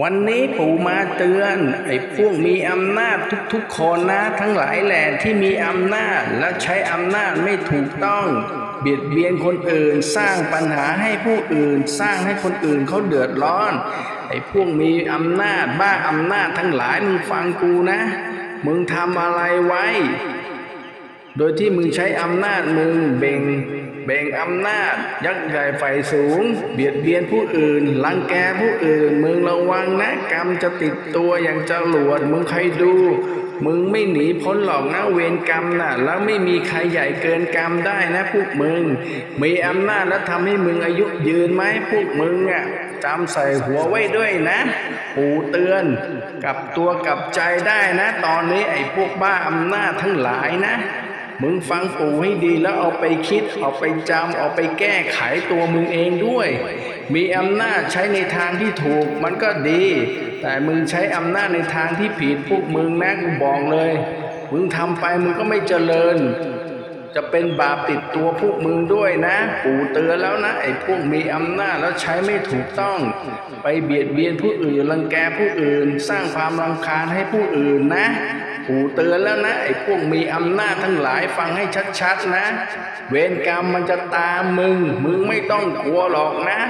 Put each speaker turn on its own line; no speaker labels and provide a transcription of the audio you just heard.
วันนี้ปู่มาเตือน ไอ้พวกมีอำนาจทุกๆคนนะทั้งหลายแหล่ที่มีอำนาจและใช้อำนาจไม่ถูกต้อง เบียดเบียนคนอื่นสร้างปัญหาให้ผู้อื่น สร้างให้คนอื่นเขาเดือดร้อน ไอ้พวกมีอำนาจบ้าอำนาจทั้งหลายมึงฟังกูนะ มึงทำอะไรไว้ โดยที่มึงใช้อำนาจมึงเบ่งเบ่งอำนาจ ยักษ์ใหญ่ไฟสูง เบียดเบียนผู้อื่นรังแกผู้อื่น มึงระวังนะกรรมจะติดตัวอย่างจรวดมึงใครดู มึงไม่หนีพ้นหรอกนะเวรกรรมน่ะแล้วไม่มีใครใหญ่เกินกรรมได้นะพวกมึง มีอำนาจแล้วทำให้มึงอายุยืนไหมพวกมึงอะจำใส่หัวไว้ด้วยนะปู่เตือนกลับตัวกลับใจได้นะ ตอนนี้ไอ้พวกบ้าอำนาจทั้งหลายนะ มึงฟังปู่ให้ดีแล้วเอาไปคิด เอาไปจำเอาไปแก้ไขตัวมึงเองด้วย มีอำนาจใช้ในทางที่ถูกมันก็ดี แต่มึงใช้อำนาจในทางที่ผิดพวกมึงนะกูบอกเลย มึงทำไปมึงก็ไม่เจริญ จะเป็นบาปติดตัวพวกมึงด้วยนะ ปู่เตือนแล้วนะไอ้พวกมีอำนาจแล้วใช้ไม่ถูกต้อง ไปเบียดเบียนผู้อื่นรังแกผู้อื่น สร้างความรำคาญให้ผู้อื่นนะ ปู่เตือนแล้วนะไอ้พวกมีอำนาจทั้งหลายฟังให้ชัดๆนะ เวรกรรมมันจะตามมึง มึงไม่ต้องกลัวหรอกนะ